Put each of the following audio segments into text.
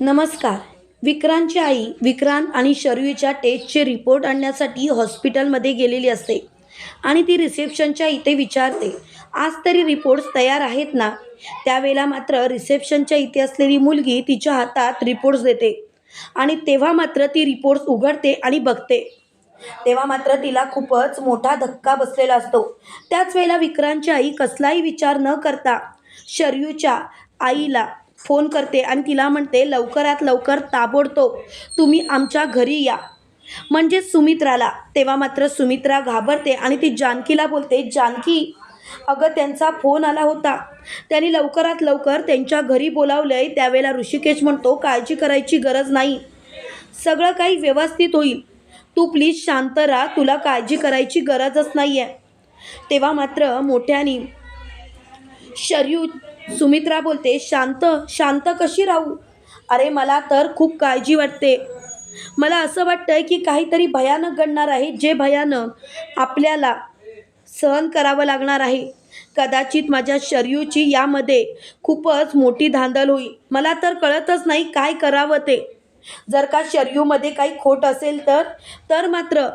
नमस्कार. विक्रांतची आई विक्रांत आणि शर्वीच्या टेस्टचे रिपोर्ट आणण्यासाठी हॉस्पिटलमध्ये गेलेली असते आणि ती रिसेप्शनच्या इथे विचारते आज तरी रिपोर्ट्स तयार आहेत ना? त्यावेळेला मात्र रिसेप्शनच्या इथे असलेली मुलगी तिच्या हातात रिपोर्ट्स देते आणि तेव्हा मात्र ती रिपोर्ट्स उघडते आणि बघते. तेव्हा मात्र तिला खूपच मोठा धक्का बसलेला असतो. त्याच वेळेला विक्रांतची आई कसलाही विचार न करता शर्यूच्या आईला फोन करते आणि तिला म्हणते लवकरात लवकर ताबडतोब तुम्ही आमच्या घरी या. म्हणजे सुमित्राला. तेव्हा मात्र सुमित्रा घाबरते आणि ती जानकीला बोलते जानकी अगं त्यांचा फोन आला होता. त्यांनी लवकरात लवकर त्यांच्या घरी बोलावलं आहे त्यावेळेला ऋषिकेश म्हणतो काळजी करायची गरज नाही. सगळं काही व्यवस्थित होईल. तू प्लीज शांत राहा. तुला काळजी करायची गरजच नाही आहे तेव्हा मात्र मोठ्याने शर्यू सुमित्रा बोलते शांत शांत कशी राहू? अरे मला तर खूप काळजी वाटते. मला असं वाटतंय की काहीतरी भयानक घडणार आहे जे भयानक आपल्याला सहन करावं लागणार आहे. कदाचित माझ्या शर्यूची यामध्ये खूपच मोठी धांदल होईल. मला तर कळतच नाही काय करावं ते. जर का शर्यूमध्ये काही खोट असेल तर तर मात्र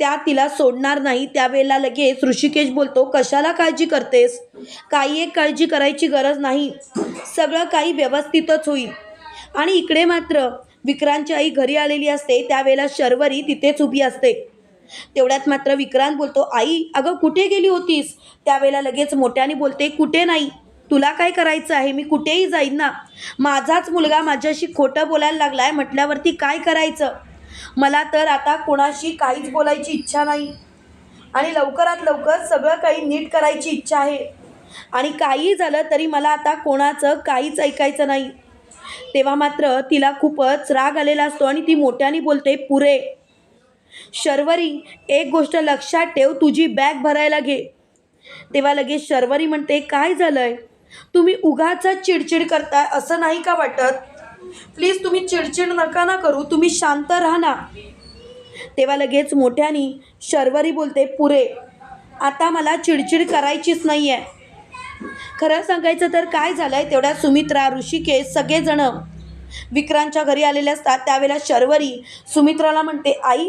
त्या तिला सोडणार नाही. त्यावेळेला लगेच ऋषिकेश बोलतो कशाला काळजी करतेस? काही एक काळजी करायची गरज नाही. सगळं काही व्यवस्थितच होईल. आणि इकडे मात्र विक्रांतची आई घरी आलेली असते. त्यावेळेला शर्वरी तिथेच उभी असते. तेवढ्यात मात्र विक्रांत बोलतो आई अगं कुठे गेली होतीस? त्यावेळेला लगेच मोठ्याने बोलते कुठे नाही. तुला काय करायचं आहे? मी कुठेही जाईन ना. माझाच मुलगा माझ्याशी खोटं बोलायला लागला आहे म्हटल्यावरती काय करायचं? मला तर आता कोणाशी काहीच बोलायची इच्छा नाही. आणि लवकरात लवकर सगळं काही नीट करायची इच्छा आहे. आणि काही झालं तरी मला आता कोणाचं काहीच ऐकायचं नाही. तेव्हा मात्र तिला खूपच राग आलेला असतो आणि ती मोठ्याने बोलते पुरे शर्वरी एक गोष्ट लक्षात ठेव तुझी बॅग भरायला घे. तेव्हा लगेच शर्वरी म्हणते काय झालंय? तुम्ही उगाच चिडचिड करताय असं नाही का वाटत? प्लीज तुम्ही चिडचिड नका ना करू तुम्ही शांत राहा ना. तेव्हा लगेच मोठ्यानी शर्वरी बोलते पुरे आता मला चिडचिड करायचीच नाही आहे खरं सांगायचं तर काय झालं आहे तेवढ्या सुमित्रा ऋषिकेश सगळेजण विक्रांतच्या घरी आलेले असतात. त्यावेळेला शर्वरी सुमित्राला म्हणते आई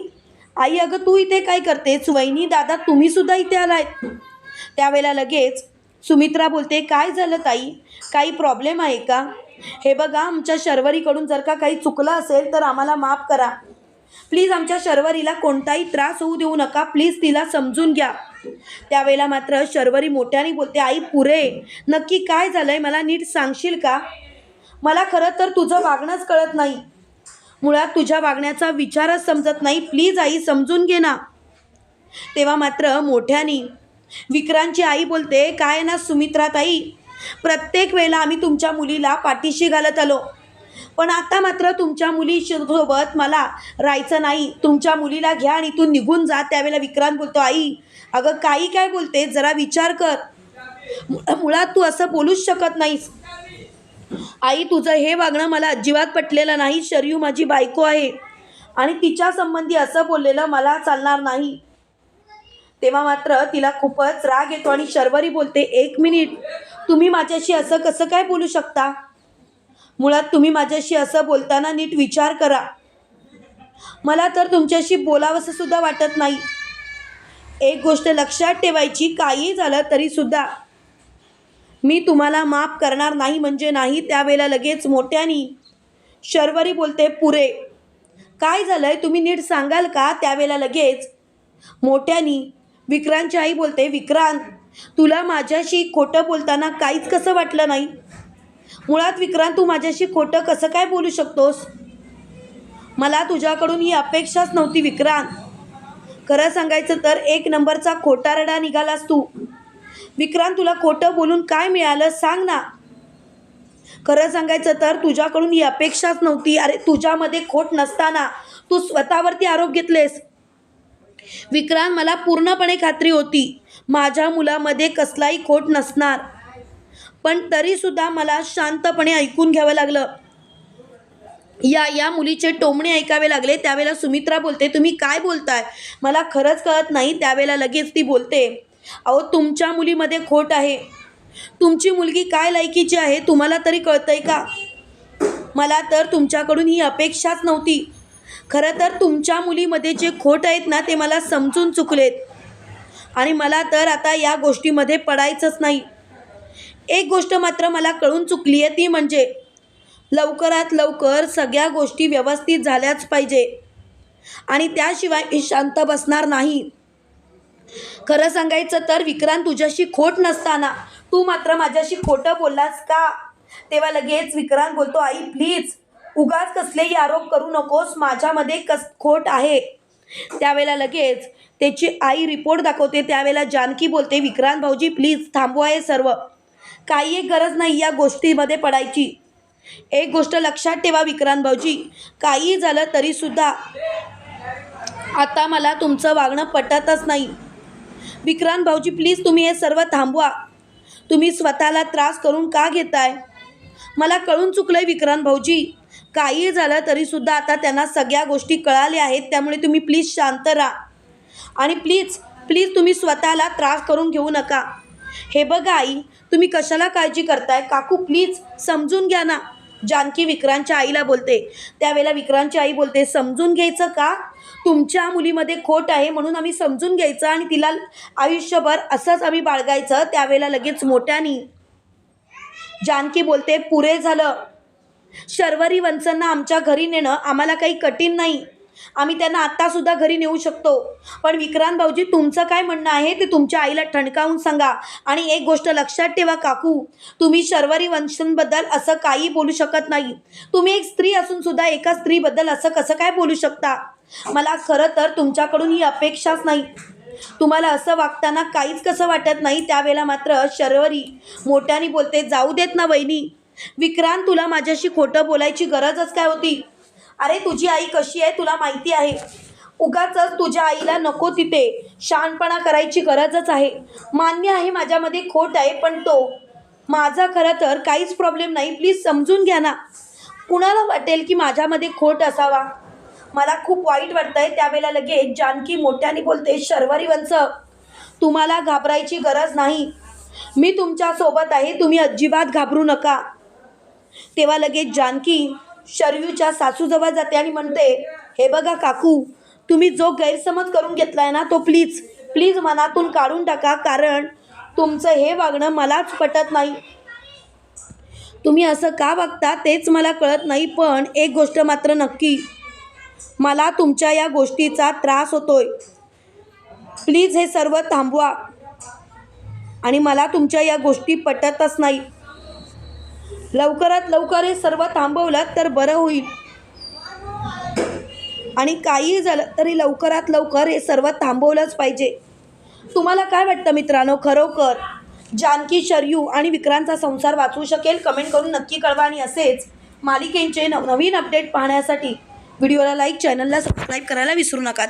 आई अगं तू इथे काय करतेस? वहिनी दादा तुम्ही सुद्धा इथे आहेत त्यावेळेला लगेच सुमित्रा बोलते काय झालं ताई? काही प्रॉब्लेम आहे का? हे बघा आमच्या शर्वरीकडून जर का काही चुकलं असेल तर आम्हाला माफ करा. प्लीज आमच्या शर्वरीला कोणताही त्रास होऊ देऊ नका. प्लीज तिला समजून घ्या. त्यावेळेला मात्र शर्वरी मोठ्याने बोलते आई पुरे नक्की काय झालं आहे मला नीट सांगशील का? मला खरं तर तुझं वागणंच कळत नाही. मुळात तुझ्या वागण्याचा विचारच समजत नाही. प्लीज आई समजून घे ना. तेव्हा मात्र मोठ्याने विक्रांतची आई बोलते काय ना सुमित्रा ताई प्रत्येक वेळेला आम्ही तुमच्या मुलीला पाठीशी घालत आलो. पण आता मात्र तुमच्या मुलीसोबत मला राहायचं नाही. तुमच्या मुलीला घ्या आणि तू निघून जा. त्यावेळेला विक्रांत बोलतो आई अगं काही काय बोलते? जरा विचार कर. मुळात तू असं बोलूच शकत नाहीस. आई तुझं हे वागणं मला अजिबात पटलेलं नाही. शर्यू माझी बायको आहे आणि तिच्या संबंधी असं बोललेलं मला चालणार नाही. तेव्हा मात्र तिला खूपच राग येतो आणि शर्वरी बोलते एक मिनिट. तुम्ही माझ्याशी असं कसं काय बोलू शकता? मुळात तुम्ही माझ्याशी असं बोलताना नीट विचार करा. मला तर तुमच्याशी बोलावंसं सुद्धा वाटत नाही. एक गोष्ट लक्षात ठेवायची काही झालं तरीसुद्धा मी तुम्हाला माफ करणार नाही म्हणजे नाही त्यावेळेला लगेच मोठ्यानी शर्वरी बोलते पुरे काय झालं आहे तुम्ही नीट सांगाल का? त्यावेळेला लगेच मोठ्यानी विक्रांतची आई बोलते विक्रांत तुला माझ्याशी खोटं बोलताना काहीच कसं वाटलं नाही? मुळात विक्रांत तू माझ्याशी खोटं कसं काय बोलू शकतोस? मला तुझ्याकडून ही अपेक्षाच नव्हती विक्रांत. खरं सांगायचं तर एक नंबरचा खोटारडा निघालास तू. विक्रांत तुला खोटं बोलून काय मिळालं सांग ना. खरं सांगायचं तर तुझ्याकडून ही अपेक्षाच नव्हती. अरे तुझ्यामध्ये खोट नसताना तू स्वतःवरती आरोप घेतलेस. विक्रांत मला पूर्णपणे खात्री होती. माझ्या मुलामध्ये कसलाही खोट नसणार. पण तरीसुद्धा मला शांतपणे ऐकून घ्यावं लागलं. या या मुलीचे टोमणे ऐकावे लागले. त्यावेळेला सुमित्रा बोलते तुम्ही काय बोलताय? मला खरंच कळत नाही. त्यावेळेला लगेच ती बोलते अहो तुमच्या मुलीमध्ये खोट आहे. तुमची मुलगी काय लायकीची आहे तुम्हाला तरी कळतंय का? मला तर तुमच्याकडून ही अपेक्षाच नव्हती. खरं तर तुमच्या मुलीमध्ये जे खोट आहेत ना ते मला समजून चुकलेत. आणि मला तर आता या गोष्टीमध्ये पडायचंच नाही. एक गोष्ट मात्र मला कळून चुकली आहे ती म्हणजे लवकरात लवकर सगळ्या गोष्टी व्यवस्थित झाल्याच पाहिजे. आणि त्याशिवाय मी शांत बसणार नाही. खरं सांगायचं तर विक्रांत तुझ्याशी खोट नसताना तू मात्र माझ्याशी खोटं बोललास का? तेव्हा लगेच विक्रांत बोलतो आई प्लीज उगाच कसलेही आरोप करू नकोस. माझ्यामध्ये कस खोट आहे. त्यावेळेला लगेच त्याची आई रिपोर्ट दाखवते. त्यावेळेला जानकी बोलते विक्रांत भाऊजी प्लीज थांबवा हे सर्व. काही एक गरज नाही या गोष्टीमध्ये पडायची. एक गोष्ट लक्षात ठेवा विक्रांत भाऊजी. काही झालं तरीसुद्धा आता मला तुमचं वागणं पटतच नाही. विक्रांत भाऊजी प्लीज तुम्ही हे सर्व थांबवा. तुम्ही स्वतःला त्रास करून का घेताय? मला कळून चुकलं आहे विक्रांत भाऊजी. काही झालं तरीसुद्धा आता त्यांना सगळ्या गोष्टी कळाल्या आहेत. त्यामुळे तुम्ही प्लीज शांत राहा. आणि प्लीज प्लीज तुम्ही स्वतःला त्रास करून घेऊ नका. हे बघा आई तुम्ही कशाला काळजी करताय? काकू प्लीज समजून घ्या ना. जानकी विक्रांतच्या आईला बोलते. त्यावेळेला विक्रांतची आई बोलते समजून घ्यायचं का? तुमच्या मुलीमध्ये खोट आहे म्हणून आम्ही समजून घ्यायचं आणि तिला आयुष्यभर असंच आम्ही बाळगायचं. त्यावेळेला लगेच मोठ्यानी जानकी बोलते पुरे झालं. शर्वरी वंचांना आमच्या घरी नेणं आम्हाला काही कठीण नाही. आम्ही त्यांना आत्तासुद्धा घरी नेऊ शकतो. पण विक्रांत भाऊजी तुमचं काय म्हणणं आहे ते तुमच्या आईला ठणकावून सांगा. आणि एक गोष्ट लक्षात ठेवा काकू तुम्ही शर्वरी वंशांबद्दल असं काही बोलू शकत नाही. तुम्ही एक स्त्री असून सुद्धा एका स्त्रीबद्दल असं कसं काय बोलू शकता? मला खरं तर तुमच्याकडून ही अपेक्षाच नाही. तुम्हाला असं वागताना काहीच कसं वाटत नाही त्यावेळेला मात्र शर्वरी मोठ्याने बोलते जाऊ देत ना वहिनी विक्रांत तुला माझ्याशी खोटं बोलायची गरजच काय होती? अरे तुझी आई कशी आहे तुला माहिती आहे. उगाच तुझ्या आईला नको तिथे. शहाणपणा करायची गरजच आहे. मान्य आहे माझ्यामध्ये खोट आहे पण तो. माझा खरं तर काहीच प्रॉब्लेम नाही. प्लीज समजून घ्या ना. कुणाला वाटेल की माझ्यामध्ये खोट असावा? मला खूप वाईट वाटतं आहे त्यावेळेला लगेच जानकी मोठ्याने बोलते शर्वरी वंच तुम्हाला घाबरायची गरज नाही. मी तुमच्यासोबत आहे. तुम्ही अजिबात घाबरू नका. तेव्हा लगेच जानकी शरयूच्या सासूजवळ जाते आणि म्हणते हे बघा काकू तुम्ही जो गैरसमज करून घेतला आहे ना तो प्लीज प्लीज मनातून काढून टाका कारण तुमचं हे वागणं मलाच पटत नाही. तुम्ही असं का वागता तेच मला कळत नाही पण एक गोष्ट मात्र नक्की. मला तुमच्या या गोष्टीचा त्रास होतोय. प्लीज हे सर्व थांबवा. आणि मला तुमच्या या गोष्टी पटतच नाही. लवकरात लवकर हे सर्व थांबवलं तर बरं होईल. आणि काहीही झालं तरी लवकरात लवकर हे सर्व थांबवलंच पाहिजे. तुम्हाला काय वाटतं मित्रांनो? खरोखर जानकी शरयू आणि विक्रांतचा संसार वाचवू शकेल? कमेंट करून नक्की कळवा. आणि असेच मालिकेंचे नव नवीन अपडेट पाहण्यासाठी व्हिडिओला लाईक चॅनलला सबस्क्राईब करायला विसरू नका.